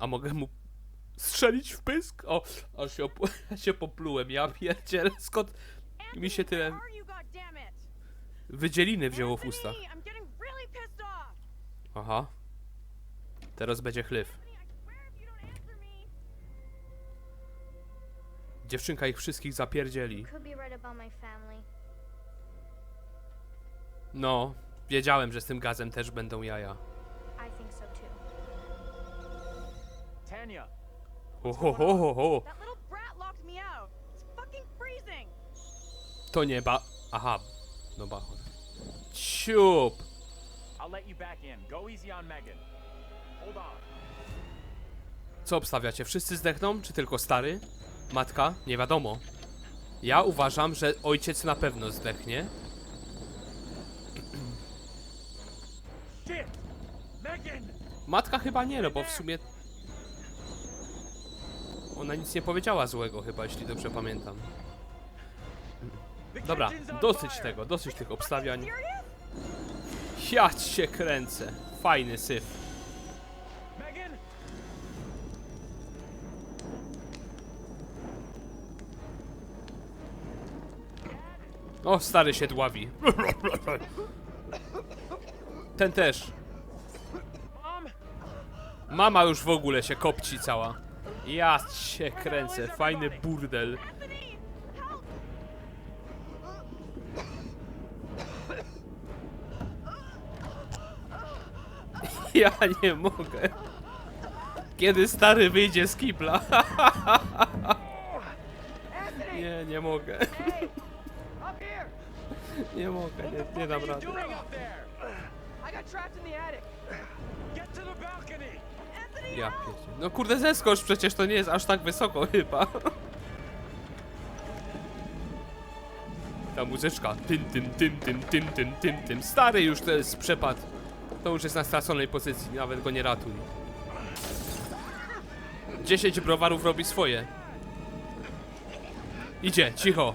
A mogę mu strzelić w pysk? O, aż się, op- się poplułem, ja pierdzielę, skąd mi się tyle wydzieliny wzięło w ustach? Off. Aha. Teraz będzie chlew. Dziewczynka ich wszystkich zapierdzieli. No, wiedziałem, że z tym gazem też będą jaja. Tanya, Ho, ho, ho, ho, ho. That little brat locked me out. It's fucking freezing. To nie ba... Aha. No ba... Ciup. I'll let you back in. Go easy on Megan. Hold on. Co obstawiacie? Wszyscy zdechną, czy tylko stary? Matka? Nie wiadomo. Ja uważam, że ojciec na pewno zdechnie. Matka chyba nie, no bo w sumie... Ona nic nie powiedziała złego chyba, jeśli dobrze pamiętam. Dobra, dosyć tego, dosyć tych obstawiań. Ja cię kręcę. Fajny syf. O, stary się dławi. Ten też. Mama już w ogóle się kopci cała. Ja cię kręcę, fajny burdel. Ja nie mogę. Kiedy stary wyjdzie z kibla? Nie, nie mogę. Nie mogę, nie, nie dam rady. Get to the balcony! Ja pierdzie. No kurde, zeskocz, przecież to nie jest aż tak wysoko chyba. Ta muzyczka. Tym, tym, tym, tym, tym, tym, tym, tym. Stary już to jest przepad. To już jest na straconej pozycji, nawet go nie ratuj. 10 browarów robi swoje. Idzie, cicho.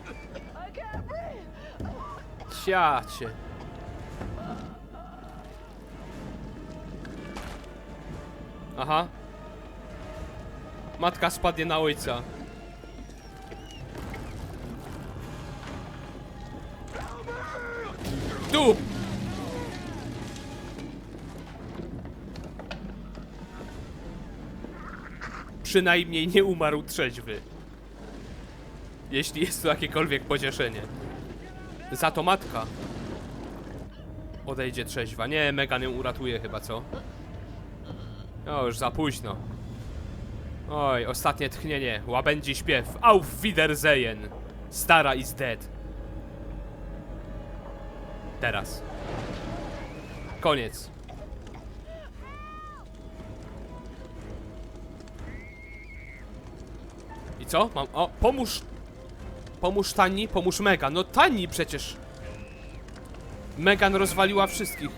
I Aha. Matka spadnie na ojca. Tu! Przynajmniej nie umarł trzeźwy. Jeśli jest to jakiekolwiek pocieszenie. Za to matka. Odejdzie trzeźwa. Nie, Megan ją uratuje chyba, co? O, już za późno. Oj, ostatnie tchnienie. Łabędzi śpiew. Auf Wiedersehen. Stara is dead. Teraz. Koniec. I co? Mam... O, pomóż... Pomóż Tani, pomóż Megan. No Tani przecież... Megan rozwaliła wszystkich.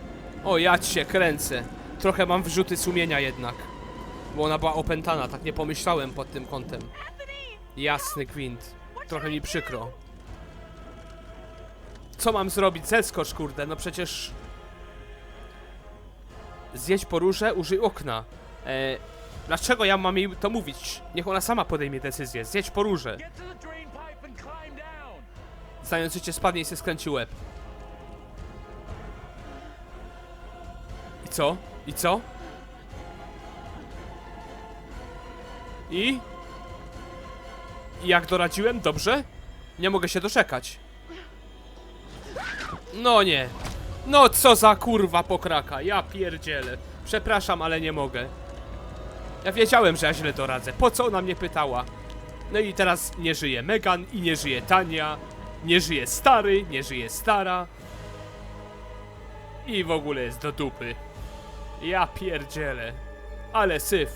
O, ja cię kręcę. Trochę mam wrzuty sumienia jednak. Bo ona była opętana, tak nie pomyślałem pod tym kątem. Jasny gwint. Trochę mi przykro. Co mam zrobić? Zeskocz, kurde, no przecież... Zjedź poróże, użyj okna. E, dlaczego ja mam jej to mówić? Niech ona sama podejmie decyzję. Zjedź poróże. Znając życie spadnie i się skręci łeb. I co? I co? I? Jak doradziłem? Dobrze? Nie mogę się doczekać. No nie. No co za kurwa pokraka. Ja pierdzielę. Przepraszam, ale nie mogę. Ja wiedziałem, że ja źle doradzę. Po co ona mnie pytała? No i teraz nie żyje Megan i nie żyje Tania. Nie żyje stary, nie żyje stara. I w ogóle jest do dupy. Ja pierdzielę. Ale syf.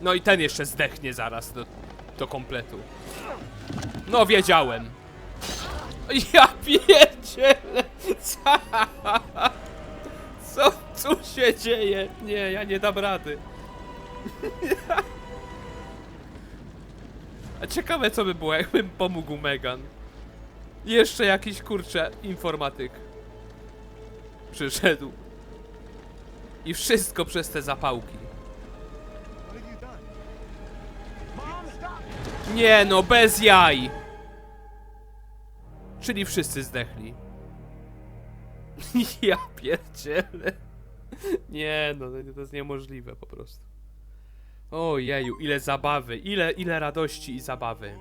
No i ten jeszcze zdechnie zaraz do, do kompletu. No wiedziałem. Ja pierdzielę. Co, tu się dzieje? Nie, ja nie dam rady. A ciekawe co by było, jakbym pomógł Megan. Jeszcze jakiś kurczę informatyk. Przyszedł. I wszystko przez te zapałki. Nie no, bez jaj! Czyli wszyscy zdechli. ja pierdzielę. Nie no, to jest niemożliwe po prostu. O jeju, ile zabawy, ile, ile radości i zabawy.